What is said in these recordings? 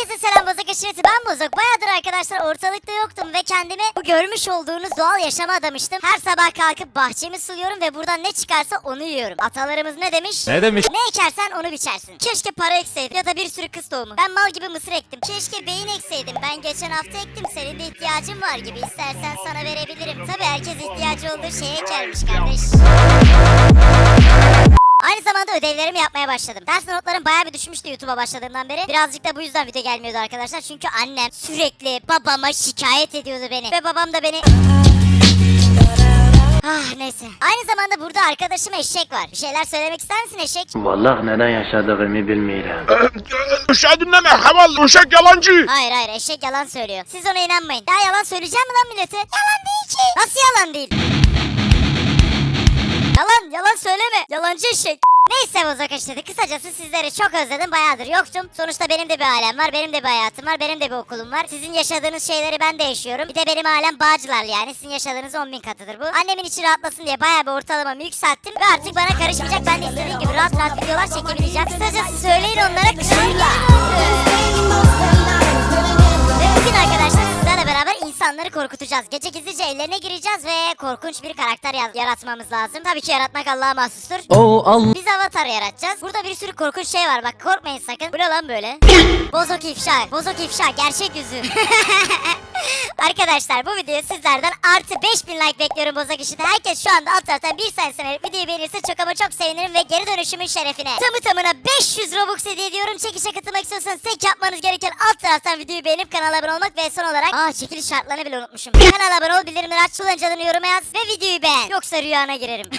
Herkese selam Bozok aşireti ben Bozok. Bayağıdır arkadaşlar ortalıkta yoktum ve kendimi bu görmüş olduğunuz doğal yaşama adamıştım. Her sabah kalkıp bahçemi suluyorum ve buradan ne çıkarsa onu yiyorum. Atalarımız ne demiş? Ne demiş? Ne ekersen onu biçersin. Keşke para ekseydim ya da bir sürü kız doğumu. Ben mal gibi mısır ektim. Keşke beyin ekseydim. Ben geçen hafta ektim. Senin de ihtiyacın var gibi. İstersen sana verebilirim. Tabii herkes ihtiyacı olduğu şeye ekermiş kardeş. Aynı zamanda ödevlerimi yapmaya başladım. Ders notlarım bayağı bir düşmüştü YouTube'a başladığımdan beri. Birazcık da bu yüzden video gelmiyordu arkadaşlar. Çünkü annem sürekli babama şikayet ediyordu beni. Ve babam da beni... Ah neyse. Aynı zamanda burada arkadaşım Eşek var. Bir şeyler söylemek ister misin Eşek? Vallahi neden yaşadığımı bilmiyorum. Uşağı dinleme havalı uşak yalancı. Hayır hayır Eşek yalan söylüyor. Siz ona inanmayın. Ya yalan söyleyeceğim mi lan millete? Yalan değil ki. Nasıl yalan değil? Yalan yalan söyleme. Yalancı eşek. Neyse bozok işte kısacası sizleri çok özledim bayağıdır yoktum. Sonuçta benim de bir ailem var, benim de bir hayatım var, benim de bir okulum var. Sizin yaşadığınız şeyleri ben de yaşıyorum. Bir de benim ailem Bağcılar yani sizin yaşadığınız 10 bin katıdır bu. Annemin içi rahatlasın diye bayağı bir ortalamamı yükselttim ve artık bana karışmayacak. Ben de istediğim gibi rahat rahat videolar çekebileceğim. Kısacası söyleyin onlara kırla. İnsanları korkutacağız. Gece gizlice ellerine gireceğiz ve korkunç bir karakter ya- yaratmamız lazım. Tabii ki yaratmak Allah'a mahsustur. O Allah. Biz avatar yaratacağız. Burada bir sürü korkunç şey var bak korkmayın sakın. Bu ne lan böyle? Bozok ifşa. Bozok ifşa. Gerçek yüzü. Arkadaşlar bu videoyu sizlerden artı 5000 like bekliyorum Bozok işte. Herkes şu anda alt taraftan bir saniye verip videoyu beğenirse çok ama çok sevinirim ve geri dönüşümün şerefine. Tamı tamına 500 Robux hediye ediyorum. Çekişe katılmak istiyorsanız tek yapmanız gereken alt taraftan videoyu beğenip kanala abone olmak ve son olarak aa çekiliş şartlarını bile unutmuşum. Kanala abone ol, bildirimleri aç, kullanıcı yoruma yaz ve videoyu beğen. Yoksa rüyana girerim.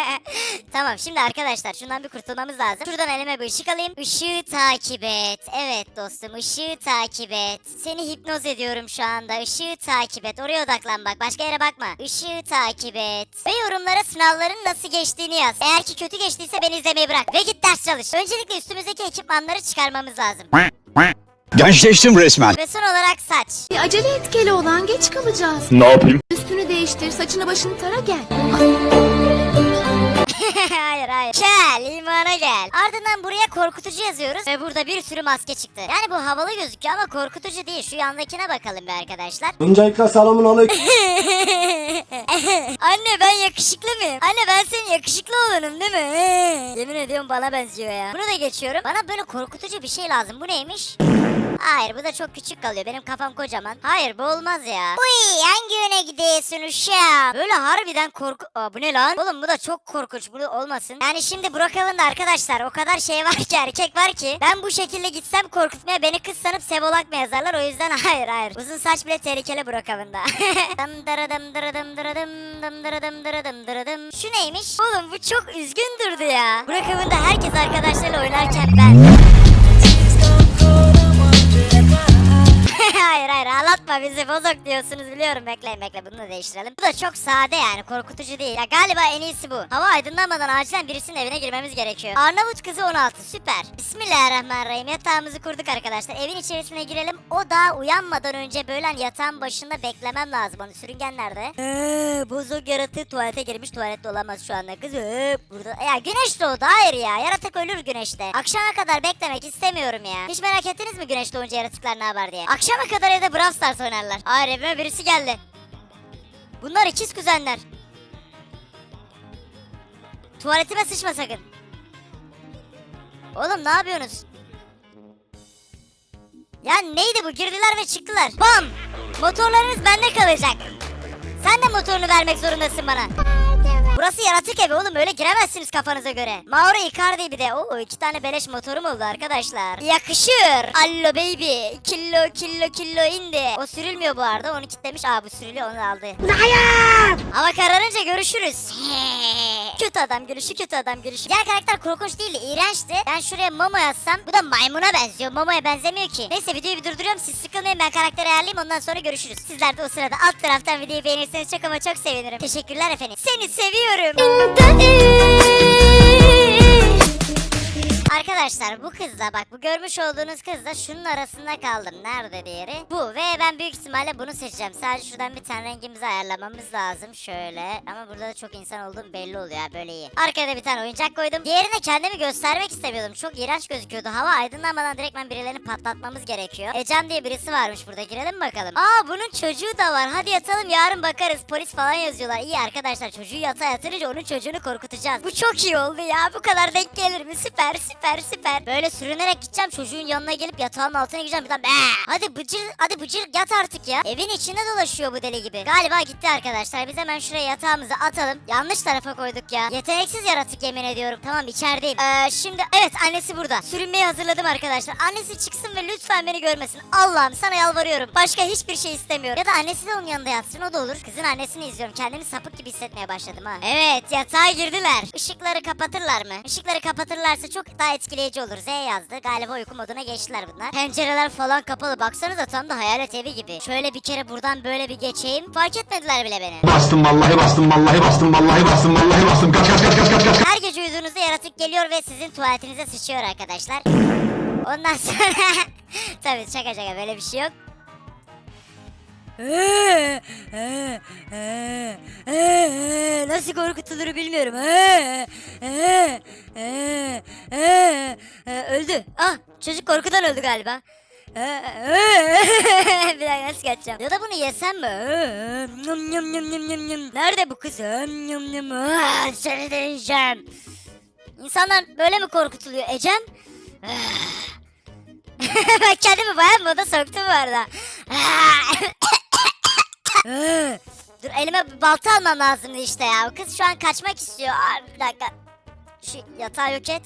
tamam şimdi arkadaşlar şundan bir kurtulmamız lazım. Şuradan elime bir ışık alayım. Işığı takip et. Evet dostum ışığı takip et. Seni hipnoz ediyorum şu anda. Işığı takip et. Oraya odaklan bak. Başka yere bakma. Işığı takip et. Ve yorumlara sınavların nasıl geçtiğini yaz. Eğer ki kötü geçtiyse beni izlemeyi bırak. Ve git ders çalış. Öncelikle üstümüzdeki ekipmanları çıkarmamız lazım. Gençleştim resmen. Ve son olarak saç. Bir acele et Keloğlan geç kalacağız. Ne yapayım? Üstünü değiştir saçını başını tara gel. hayır hayır. Gel imana gel. Ardından buraya korkutucu yazıyoruz ve burada bir sürü maske çıktı. Yani bu havalı gözüküyor ama korkutucu değil. Şu yandakine bakalım be arkadaşlar. Öncelikle selamun aleyküm. Anne ben yakışıklı mıyım? Anne ben senin yakışıklı olanım değil mi? Yemin ediyorum bana benziyor ya. Bunu da geçiyorum. Bana böyle korkutucu bir şey lazım. Bu neymiş? Hayır bu da çok küçük kalıyor. Benim kafam kocaman. Hayır bu olmaz ya. Uy hangi yöne gidiyorsun uşağım? Böyle harbiden korku... Aa bu ne lan? Oğlum bu da çok korkunç. Bu olmasın. Yani şimdi Burak Avın'da arkadaşlar o kadar şey var ki erkek var ki. Ben bu şekilde gitsem korkutmaya beni kız sanıp Sevolak mı yazarlar? O yüzden hayır hayır. Uzun saç bile tehlikeli Burak Avın'da. Dım dırıdım dırıdım dırıdım dım dırıdım dırıdım dırıdım. Şu neymiş? Oğlum bu çok üzgün durdu ya. Burak Avın'da herkes arkadaşlarıyla oynarken ben. Hayır hayır ağlatma bizi bozok diyorsunuz biliyorum bekleyin bekle bunu da değiştirelim. Bu da çok sade yani korkutucu değil. Ya galiba en iyisi bu. Hava aydınlanmadan acilen birisinin evine girmemiz gerekiyor. Arnavut kızı 16 süper. Bismillahirrahmanirrahim yatağımızı kurduk arkadaşlar. Evin içerisine girelim. O da uyanmadan önce böyle yatağın başında beklemem lazım. Onu sürüngen nerede? Bozok yaratığı tuvalete girmiş. Tuvalette olamaz şu anda kız. Ee, burada. Ya güneş doğdu hayır ya. Yaratık ölür güneşte. Akşama kadar beklemek istemiyorum ya. Hiç merak ettiniz mi güneş doğunca yaratıklar ne yapar diye? Akşama evde Brawl Stars oynarlar. Hayır evime birisi geldi. Bunlar ikiz kuzenler. Tuvaletime sıçma sakın. Oğlum ne yapıyorsunuz? Ya neydi bu? Girdiler ve çıktılar. Bam! Motorlarınız bende kalacak. Sen de motorunu vermek zorundasın bana. Burası yaratık evi oğlum öyle giremezsiniz kafanıza göre. Mauro Icardi bir de. Oo iki tane beleş motorum oldu arkadaşlar. Yakışır. Allo baby. Killo killo killo indi. O sürülmüyor bu arada onu kitlemiş. Aa bu sürülüyor onu aldı. Hava kararınca görüşürüz. kötü adam gülüşü kötü adam gülüşü. Diğer karakter korkunç değildi iğrençti. Ben şuraya Momo yazsam bu da maymuna benziyor. Momo'ya benzemiyor ki. Neyse videoyu bir durduruyorum siz sıkılmayın ben karakteri ayarlayayım ondan sonra görüşürüz. Sizler de o sırada alt taraftan videoyu beğenirseniz çok ama çok sevinirim. Teşekkürler efendim. Seni seviyorum. Arkadaşlar bu kızla bak bu görmüş olduğunuz kızla şunun arasında kaldım. Nerede diğeri? Bu ve ben büyük ihtimalle bunu seçeceğim. Sadece şuradan bir tane rengimizi ayarlamamız lazım. Şöyle ama burada da çok insan olduğum belli oluyor böyle iyi. Arkada bir tane oyuncak koydum. Diğerine kendimi göstermek istemiyordum. Çok iğrenç gözüküyordu. Hava aydınlanmadan direktmen birilerini patlatmamız gerekiyor. Ecem diye birisi varmış burada. Girelim bakalım. Aa bunun çocuğu da var. Hadi yatalım yarın bakarız. Polis falan yazıyorlar. İyi arkadaşlar çocuğu yatağa yatırınca onun çocuğunu korkutacağız. Bu çok iyi oldu ya. Bu kadar denk gelir mi? Süper süper süper. Böyle sürünerek gideceğim çocuğun yanına gelip yatağın altına gireceğim. Bir tane, "Be!" Hadi bıcır hadi bıcır yat artık ya. Evin içinde dolaşıyor bu deli gibi. Galiba gitti arkadaşlar. Biz hemen şuraya yatağımızı atalım. Yanlış tarafa koyduk ya. Yeteneksiz yaratık yemin ediyorum. Tamam içerideyim. Ee, şimdi evet annesi burada. Sürünmeyi hazırladım arkadaşlar. Annesi çıksın ve lütfen beni görmesin. Allah'ım sana yalvarıyorum. Başka hiçbir şey istemiyorum. Ya da annesi de onun yanında yatsın o da olur. Kızın annesini izliyorum. Kendimi sapık gibi hissetmeye başladım ha. Evet yatağa girdiler. Işıkları kapatırlar mı? Işıkları kapatırlarsa çok daha etkileyici olur. Z yazdı. Galiba uyku moduna geçtiler bunlar. Pencereler falan kapalı. Baksanıza tam da hayalet evi gibi. Şöyle bir kere buradan böyle bir geçeyim. Fark etmediler bile beni. Bastım vallahi bastım vallahi bastım vallahi bastım vallahi bastım kaç kaç kaç kaç kaç kaç Her gece uyuduğunuzda yaratık geliyor ve sizin tuvaletinize sıçıyor arkadaşlar. Ondan sonra... Tabii şaka şaka böyle bir şey yok. Nasıl korkutulur bilmiyorum. Öldü. Ah çocuk korkudan öldü galiba. bir dakika nasıl kaçacağım? Ya da bunu yesem mi? Nerede bu kız? Ah, Seni deneyeceğim. İnsanlar böyle mi korkutuluyor Ecem? ben kendimi bayağı moda soktum bu arada. Dur elime bir balta almam lazımdı işte ya. Kız şu an kaçmak istiyor. Aa, bir dakika. Şu yatağı yok et.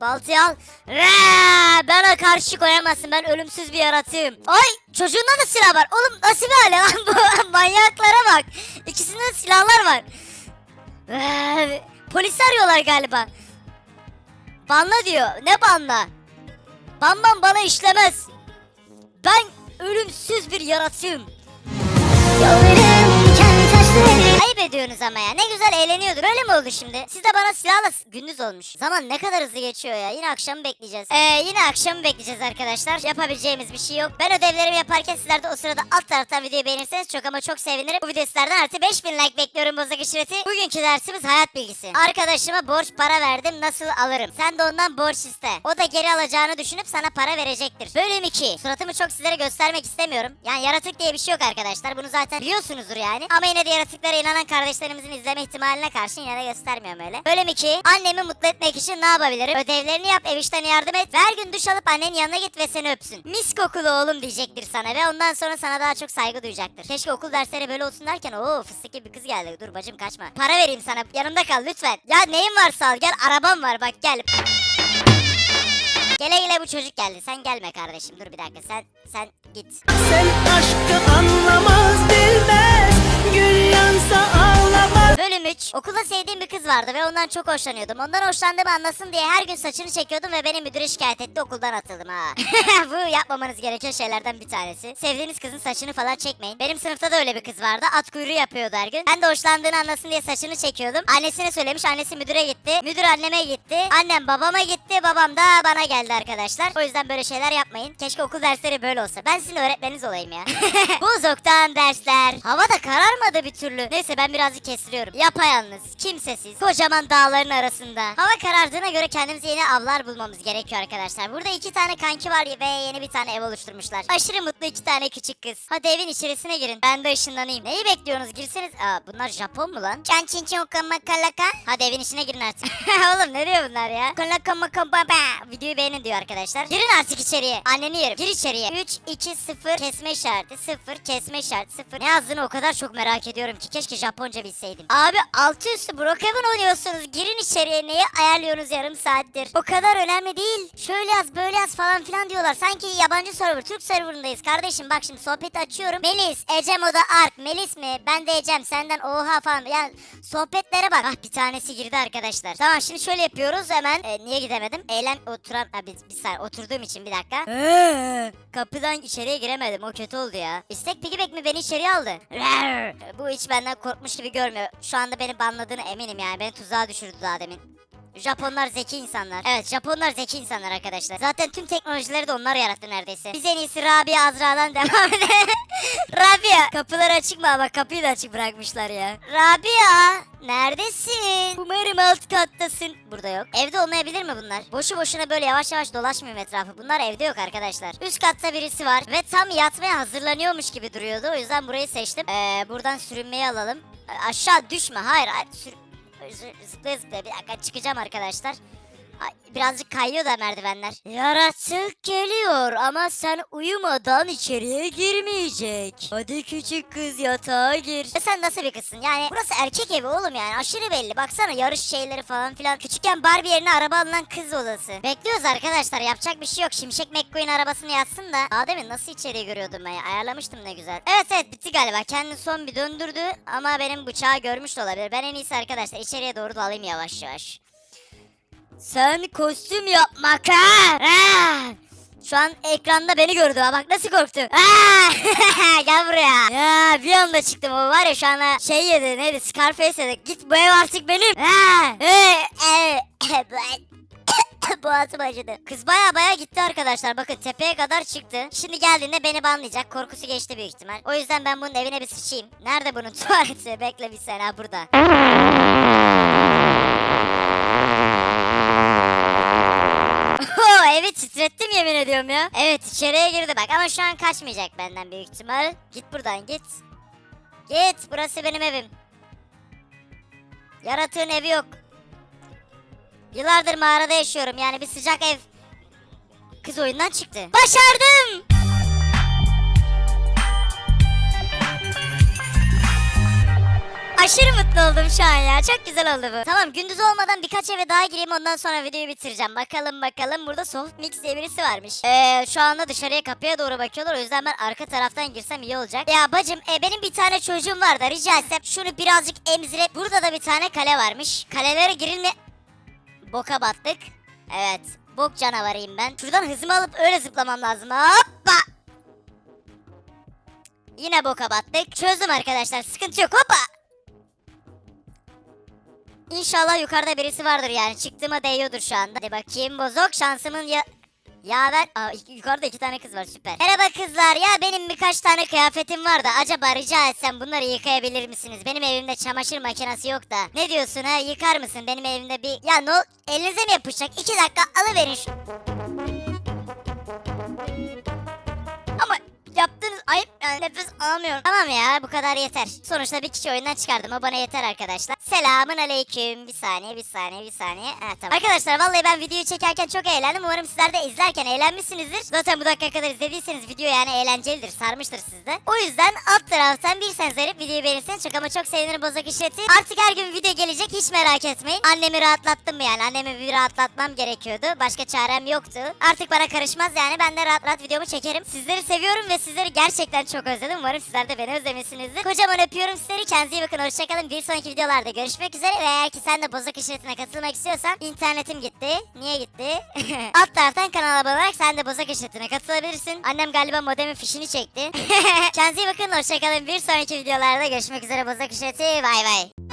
Baltayı al. Raa, Bana karşı koyamazsın. Ben ölümsüz bir yaratığım. Ay çocuğunda da silah var. Oğlum nasıl bir hale lan bu? Manyaklara bak. İkisinde de silahlar var. Raa, Polis arıyorlar galiba. Banla diyor. Ne banla? Banman bana işlemez. Ben ölümsüz bir yaratığım. Yollarım kendi taşları Ayıp ediyorsunuz ama ya. Ne güzel eğleniyordur. Öyle mi oldu şimdi? Siz de bana silahla gündüz olmuş. Zaman ne kadar hızlı geçiyor ya. Yine akşamı bekleyeceğiz. Ee, yine akşamı bekleyeceğiz arkadaşlar. Yapabileceğimiz bir şey yok. Ben ödevlerimi yaparken sizler de o sırada alt taraftan videoyu beğenirseniz çok ama çok sevinirim. Bu video sizlerden artı 5000 like bekliyorum bozak işareti. Bugünkü dersimiz hayat bilgisi. Arkadaşıma borç para verdim nasıl alırım? Sen de ondan borç iste. O da geri alacağını düşünüp sana para verecektir. Bölüm 2. Suratımı çok sizlere göstermek istemiyorum. Yani yaratık diye bir şey yok arkadaşlar. Bunu zaten biliyorsunuzdur yani. Ama yine de yaratıklara inanan kardeşlerimizin izleme ihtimaline karşın yine de göstermiyorum öyle. Bölüm 2. Annemi mutlu etmek için ne yapabilirim? Ödevlerini yap, ev işlerine yardım et. Her gün duş alıp annenin yanına git ve seni öpsün. Mis kokulu oğlum diyecektir sana ve ondan sonra sana daha çok saygı duyacaktır. Keşke okul dersleri böyle olsun derken o fıstık gibi bir kız geldi. Dur bacım kaçma. Para vereyim sana. Yanımda kal lütfen. Ya neyin varsa al. Gel arabam var bak gel. Gele gele bu çocuk geldi. Sen gelme kardeşim. Dur bir dakika. Sen sen git. Sen aşkı anlamaz bilmez Bölüm 3. Okulda sevdiğim bir kız vardı ve ondan çok hoşlanıyordum. Ondan hoşlandığımı anlasın diye her gün saçını çekiyordum ve beni müdüre şikayet etti okuldan atıldım ha. Bu yapmamanız gereken şeylerden bir tanesi. Sevdiğiniz kızın saçını falan çekmeyin. Benim sınıfta da öyle bir kız vardı. At kuyruğu yapıyordu her gün. Ben de hoşlandığını anlasın diye saçını çekiyordum. Annesine söylemiş. Annesi müdüre gitti. Müdür anneme gitti. Annem babama gitti. Babam da bana geldi arkadaşlar. O yüzden böyle şeyler yapmayın. Keşke okul dersleri böyle olsa. Ben sizin öğretmeniniz olayım ya. Buzoktan dersler. Hava da kararmadı bir türlü. Neyse ben birazcık kesiliyorum. Yapayalnız, kimsesiz, kocaman dağların arasında. Hava karardığına göre kendimize yeni avlar bulmamız gerekiyor arkadaşlar. Burada iki tane kanki var ve yeni bir tane ev oluşturmuşlar. Aşırı mutlu iki tane küçük kız. Hadi evin içerisine girin. Ben de ışınlanayım. Neyi bekliyorsunuz? Girseniz. Aa bunlar Japon mu lan? Can çin çin okama kalaka. Hadi evin içine girin artık. Oğlum ne diyor bunlar ya? Kalaka maka baba. Videoyu beğenin diyor arkadaşlar. Girin artık içeriye. Anneni yerim. Gir içeriye. 3, 2, 0 kesme işareti. 0 kesme işareti. 0. Ne yazdığını o kadar çok merak ediyorum ki. Keşke Japonca bilseydim. Abi altı üstü Brookhaven oynuyorsunuz. Girin içeriye. Neyi ayarlıyorsunuz yarım saattir? O kadar önemli değil. Şöyle yaz böyle yaz falan filan diyorlar. Sanki yabancı server. Türk serverındayız kardeşim. Bak şimdi sohbeti açıyorum. Melis, Ecem o da Ark. Melis mi? Ben de Ecem. Senden oha falan. Ya sohbetlere bak. Ah bir tanesi girdi arkadaşlar. Tamam şimdi şöyle yapıyoruz hemen. E, niye gidemedim? Eylem oturan... Ha, bir, bir saniye oturduğum için bir dakika. Kapıdan içeriye giremedim. O kötü oldu ya. İstek piggyback mi beni içeriye aldı? Bu hiç benden korkmuş gibi görmüyor. Şu anda beni banladığını eminim yani. Beni tuzağa düşürdü daha demin. Japonlar zeki insanlar. Evet Japonlar zeki insanlar arkadaşlar. Zaten tüm teknolojileri de onlar yarattı neredeyse. Biz en iyisi Rabia Azra'dan devam edelim. Rabia kapılar açık mı ama kapıyı da açık bırakmışlar ya. Rabia neredesin? Umarım alt kattasın. Burada yok. Evde olmayabilir mi bunlar? Boşu boşuna böyle yavaş yavaş dolaşmıyorum etrafı. Bunlar evde yok arkadaşlar. Üst katta birisi var ve tam yatmaya hazırlanıyormuş gibi duruyordu. O yüzden burayı seçtim. Ee, buradan sürünmeyi alalım. Aşağı düşme. Hayır. hayır. Sür- Zı- Zıplaya zıplaya bir dakika çıkacağım arkadaşlar. Birazcık kayıyor da merdivenler. Yaratık geliyor ama sen uyumadan içeriye girmeyecek. Hadi küçük kız yatağa gir. E sen nasıl bir kızsın? Yani burası erkek evi oğlum yani aşırı belli. Baksana yarış şeyleri falan filan. Küçükken Barbie yerine araba alınan kız odası. Bekliyoruz arkadaşlar yapacak bir şey yok. Şimşek McQueen arabasını yatsın da. Daha demin nasıl içeriye görüyordum ben ya? Ayarlamıştım ne güzel. Evet evet bitti galiba. Kendini son bir döndürdü ama benim bıçağı görmüş de olabilir. Ben en iyisi arkadaşlar içeriye doğru dalayım yavaş yavaş. Sen kostüm yapmak ha? Ha! Şu an ekranda beni gördü ha bak nasıl korktu. Ha! Gel buraya. Ya bir anda çıktım o var ya şu anda şey yedi neydi Scarface yedi. Git bu ev artık benim. Ha! Boğazım acıdı. Kız baya baya gitti arkadaşlar. Bakın tepeye kadar çıktı. Şimdi geldiğinde beni banlayacak. Korkusu geçti büyük ihtimal. O yüzden ben bunun evine bir sıçayım. Nerede bunun tuvaleti? Bekle bir sene burada. Oho, evi titrettim yemin ediyorum ya. Evet içeriye girdi bak ama şu an kaçmayacak benden büyük ihtimal. Git buradan git. Git burası benim evim. Yaratığın evi yok. Yıllardır mağarada yaşıyorum yani bir sıcak ev. Kız oyundan çıktı. Başardım. Aşırı mutlu oldum şu an ya. Çok güzel oldu bu. Tamam gündüz olmadan birkaç eve daha gireyim ondan sonra videoyu bitireceğim. Bakalım bakalım. Burada soft mix diye birisi varmış. Ee, şu anda dışarıya kapıya doğru bakıyorlar. O yüzden ben arka taraftan girsem iyi olacak. Ya bacım e, benim bir tane çocuğum var da rica etsem şunu birazcık emzire. Burada da bir tane kale varmış. Kalelere girilme... Boka battık. Evet. Bok canavarıyım ben. Şuradan hızımı alıp öyle zıplamam lazım. Hoppa. Yine boka battık. Çözdüm arkadaşlar. Sıkıntı yok. Hoppa. İnşallah yukarıda birisi vardır yani. Çıktığıma değiyordur şu anda. Hadi bakayım bozok şansımın ya... Ya ben... Aa, yukarıda iki tane kız var süper. Merhaba kızlar ya benim birkaç tane kıyafetim var da acaba rica etsem bunları yıkayabilir misiniz? Benim evimde çamaşır makinesi yok da. Ne diyorsun ha yıkar mısın benim evimde bir... Ya ne ol- elinize mi yapışacak? İki dakika alıverin şu... yani nefes alamıyorum. Tamam ya bu kadar yeter. Sonuçta bir kişi oyundan çıkardım o bana yeter arkadaşlar. Selamın aleyküm. Bir saniye bir saniye bir saniye. Ha, tamam. Arkadaşlar vallahi ben videoyu çekerken çok eğlendim. Umarım sizler de izlerken eğlenmişsinizdir. Zaten bu dakika kadar izlediyseniz video yani eğlencelidir. Sarmıştır sizde. O yüzden alt taraftan bir sen verip videoyu beğenirseniz çok ama çok sevinirim bozak işleti. Artık her gün video gelecek hiç merak etmeyin. Annemi rahatlattım yani? Annemi bir rahatlatmam gerekiyordu. Başka çarem yoktu. Artık bana karışmaz yani. Ben de rahat rahat videomu çekerim. Sizleri seviyorum ve sizleri gerçekten çok özledim. Umarım sizler de beni özlemişsinizdir. Kocaman öpüyorum sizleri. Kendinize iyi bakın. Hoşçakalın. Bir sonraki videolarda görüşmek üzere. Ve eğer ki sen de bozak işletine katılmak istiyorsan internetim gitti. Niye gitti? Alt taraftan kanala abone olarak sen de bozak işletine katılabilirsin. Annem galiba modemin fişini çekti. Kendinize iyi bakın. Hoşçakalın. Bir sonraki videolarda görüşmek üzere bozak işleti. Bay bay.